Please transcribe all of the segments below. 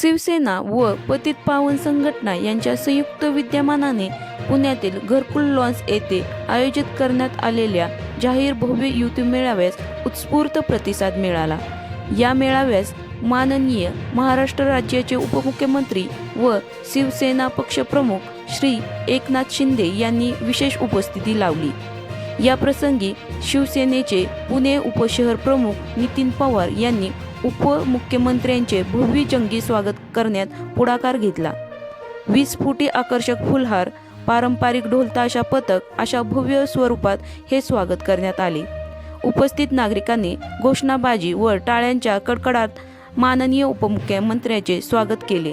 शिवसेना व पतित पावन संघटना यांच्या संयुक्त विद्यमानाने पुण्यातील घरकुल लॉन्स येथे आयोजित करण्यात आलेल्या जाहीर भव्य युती मेळाव्यास उत्स्फूर्त प्रतिसाद मिळाला. या मेळाव्यास माननीय महाराष्ट्र राज्याचे उपमुख्यमंत्री व शिवसेना पक्षप्रमुख श्री एकनाथ शिंदे यांनी विशेष उपस्थिती लावली. या प्रसंगी शिवसेनेचे पुणे उपशहर प्रमुख नितीन पवार यांनी उपमुख्यमंत्र्यांचे भव्य जंगी स्वागत करण्यात पुढाकार घेतला. वीस फुटी आकर्षक फुलहार पारंपरिक ढोलताशा पथक अशा भव्य स्वरूपात हे स्वागत करण्यात आले. उपस्थित नागरिकांनी घोषणाबाजी व टाळ्यांच्या कडकडात माननीय उपमुख्यमंत्र्याचे स्वागत केले.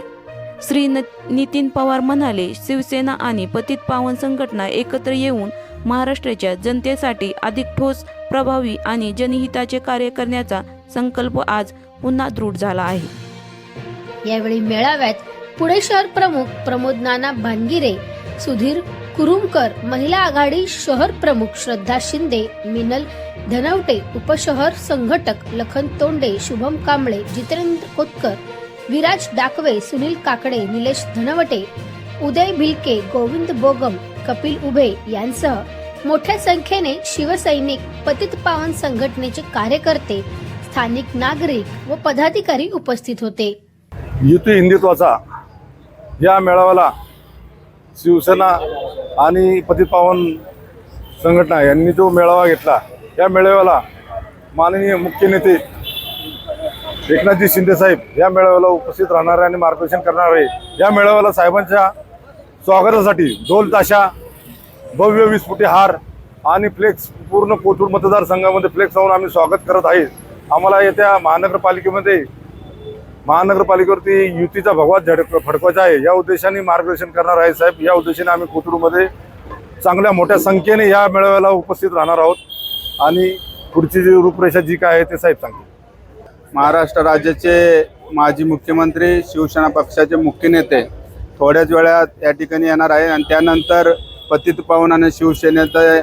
श्री न नितीन पवार म्हणाले शिवसेना आणि पतित पावन संघटना एकत्र येऊन महाराष्ट्राच्या जनतेसाठी अधिक ठोस प्रभावी आणि जनहिताचे कार्य करण्याचा संकल्प आज पुन्हा दृढ झाला आहे. यावेळी मेळाव्यात पुणे शहर प्रमुख प्रमोद नाना भानगिरे सुधीर कुरुमकर महिला आघाडी शहर प्रमुख श्रद्धा शिंदे मिनल धनवटे उपशहर संघटक लखन तोंडे शुभम कांबळे जितेंद्र कोतकर विराज डाकवे सुनील काकडे निलेश धनवटे उदय भिलके गोविंद बोगम कपिल उभे यांसह मोठ्या संख्येने शिवसैनिक पतित पावन संघटनेचे कार्यकर्ते स्थानिक नागरिक व पदाधिकारी उपस्थित होते. युती हिंदुत्वाचा या मेळाव्याला शिवसेना आणि पतितपावन संघटना यांनी जो मेळावा घेतला या मेळाव्याला माननीय मुख्य नेते एकनाथजी शिंदे साहेब या मेळाव्याला उपस्थित राहणारे आणि मार्गदर्शन करणारे या मेळाव्याला साहेबांच्या स्वागतासाठी ढोल ताशा भव्य वीस फुटी हार आणि फ्लेक्स पूर्ण कोथरूड मतदारसंघामध्ये फ्लेक्स लावून आम्ही स्वागत करत आहे. आम्हाला येत्या महानगरपालिकेमध्ये महानगरपालिकेवरती युतीचा भगवा झडक फडकवायचा आहे. या उद्देशाने मार्गदर्शन करणार आहे साहेब. या उद्देशाने आम्ही कोथरूडमध्ये चांगल्या मोठ्या संख्येने या मेळाव्याला उपस्थित राहणार आहोत. आणि पुढची जी रूपरेषा जी काय आहे ते साहेब सांगतील. महाराष्ट्र राज्याचे माजी मुख्यमंत्री शिवसेना पक्षाचे मुख्य नेते थोड्याच वेळात या ठिकाणी येणार आहे. आणि त्यानंतर पतित पावन आणि शिवसेनेचं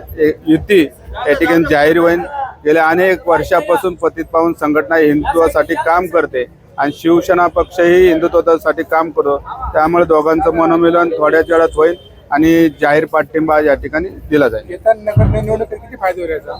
युती या ठिकाणी जाहीर होईल गेल्या अनेक वर्षापासून पतित पावन संघटना हिंदुत्वासाठी काम करते आणि शिवसेना पक्षही हिंदुत्वासाठी काम करतो. त्यामुळे दोघांचं मनोमिलन थोड्याच वेळात होईल आणि जाहीर पाठिंबा या ठिकाणी दिला जाईल. किती फायदा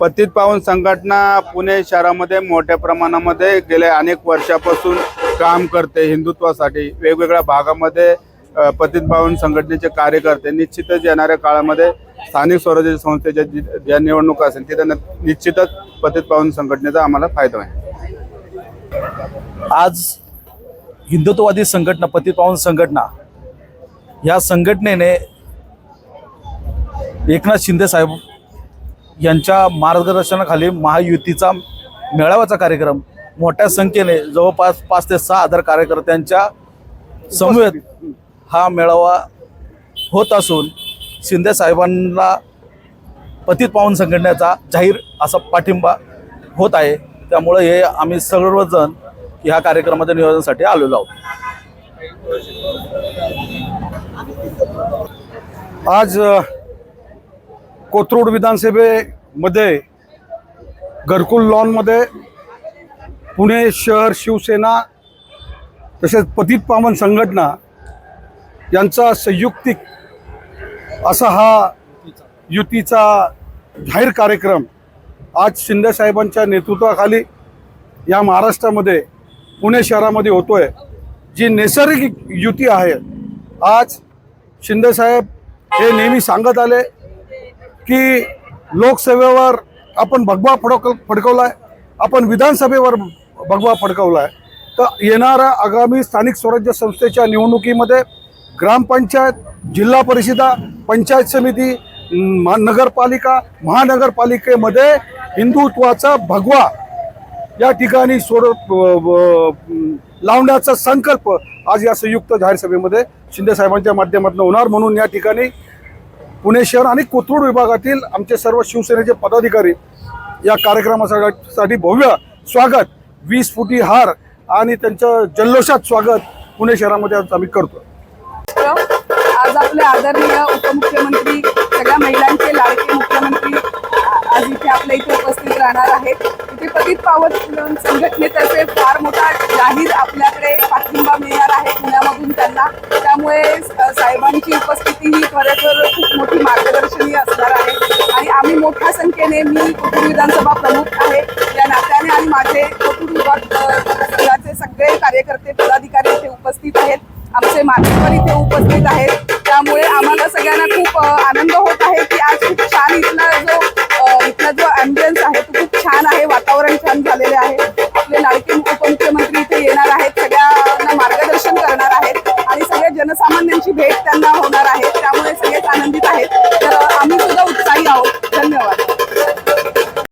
पतित पावन संघटना पुणे शहरामध्ये मोठ्या प्रमाणामध्ये गेल्या अनेक वर्षापासून काम करते हिंदुत्वासाठी. वेगवेगळ्या भागामध्ये पतित पावन संघटनेचे कार्यकर्ते निश्चितच येणाऱ्या काळामध्ये स्थानिक स्वराज्य संस्थेच्या ज्या निवडणुका असेल तिथे निश्चितच पतित पावन संघटनेचा आम्हाला फायदा होईल. आज हिंदुत्ववादी संघटना पतितपावन संघटना या संघटनेने एकनाथ शिंदे साहेब यांच्या मार्गदर्शनाखाली महायुतीचा मेळाव्याचा कार्यक्रम मोठ्या संख्येने जवळपास पाच ते सहा हजार कार्यकर्त्यांच्या समवेत हा मेळावा होत असून शिंदे साहेबांना पतित पावन संघटनेचा जाहीर असा पाठिंबा होत आहे. त्यामुळे हे आम्ही सर्वजण ह्या कार्यक्रमाच्या नियोजनासाठी आलेलो आहोत. आज कोथरूड विधानसभेमध्ये घरकुल लॉनमध्ये पुणे शहर शिवसेना तसेच पतित पावन संघटना यांचा संयुक्तिक असा हा युतीचा जाहीर कार्यक्रम आज शिंदे साहेबांच्या नेतृत्वाखाली या महाराष्ट्रामध्ये पुणे शहरामध्ये होतो आहे जी नैसर्गिक युती आहे आज शिंदेसाहेब हे नेहमी सांगत आले की लोकसेवेवर आपण भगवा फडक फडकवला आहे आपण विधानसभेवर भगवा फडकवला आहे तर येणाऱ्या आगामी स्थानिक स्वराज्य संस्थेच्या निवडणुकीमध्ये ग्रामपंचायत जिल्हा परिषदा पंचायत समिती नगरपालिका महानगरपालिकेमध्ये हिंदुत्वाचा भगवा या ठिकाणी सोड लावण्याचा संकल्प आज या संयुक्त जाहीर सभेमध्ये शिंदेसाहेबांच्या माध्यमातून होणार. म्हणून या ठिकाणी पुणे शहर आणि कोथरूड विभागातील आमचे सर्व शिवसेनेचे पदाधिकारी या कार्यक्रमासाठी भव्य स्वागत वीस फुटी हार आणि त्यांचं जल्लोषात स्वागत पुणे शहरामध्ये आम्ही करतो आज आपले आदरणीय उपमुख्यमंत्री सगळ्या महिलांचे लाडके मुख्यमंत्री आज इथे आपल्या इथे उपस्थित राहणार आहेत. इथे पतित पावत संघटनेतर्फे फार मोठा जाहीर आपल्याकडे पाठिंबा मिळणार आहे पुण्यामधून त्यांना. त्यामुळे साहेबांची उपस्थिती ही खरंतर खूप मोठी मार्गदर्शनीय असणार आहे. आणि आम्ही मोठ्या संख्येने मी कोथरूड विधानसभा प्रमुख आहे. या नात्याने आणि माझे कोथरूड विभाग सगळे कार्यकर्ते पदाधिकारी इथे उपस्थित आहेत. आमचे मान्यवर इथे उपस्थित आहेत. त्यामुळे आम्हाला सगळ्यांना खूप आनंद होत आहे की आज खूप छान इथला जो इथला जो अँबियन्स आहे तो खूप छान आहे. वातावरण छान झालेले आहे. आपले लाडके उपमुख्यमंत्री इथे येणार आहेत. सगळ्यांना मार्गदर्शन करणार आहेत. आणि सगळ्या जनसामान्यांची भेट त्यांना होणार आहे. त्यामुळे सगळेच आनंदित आहेत.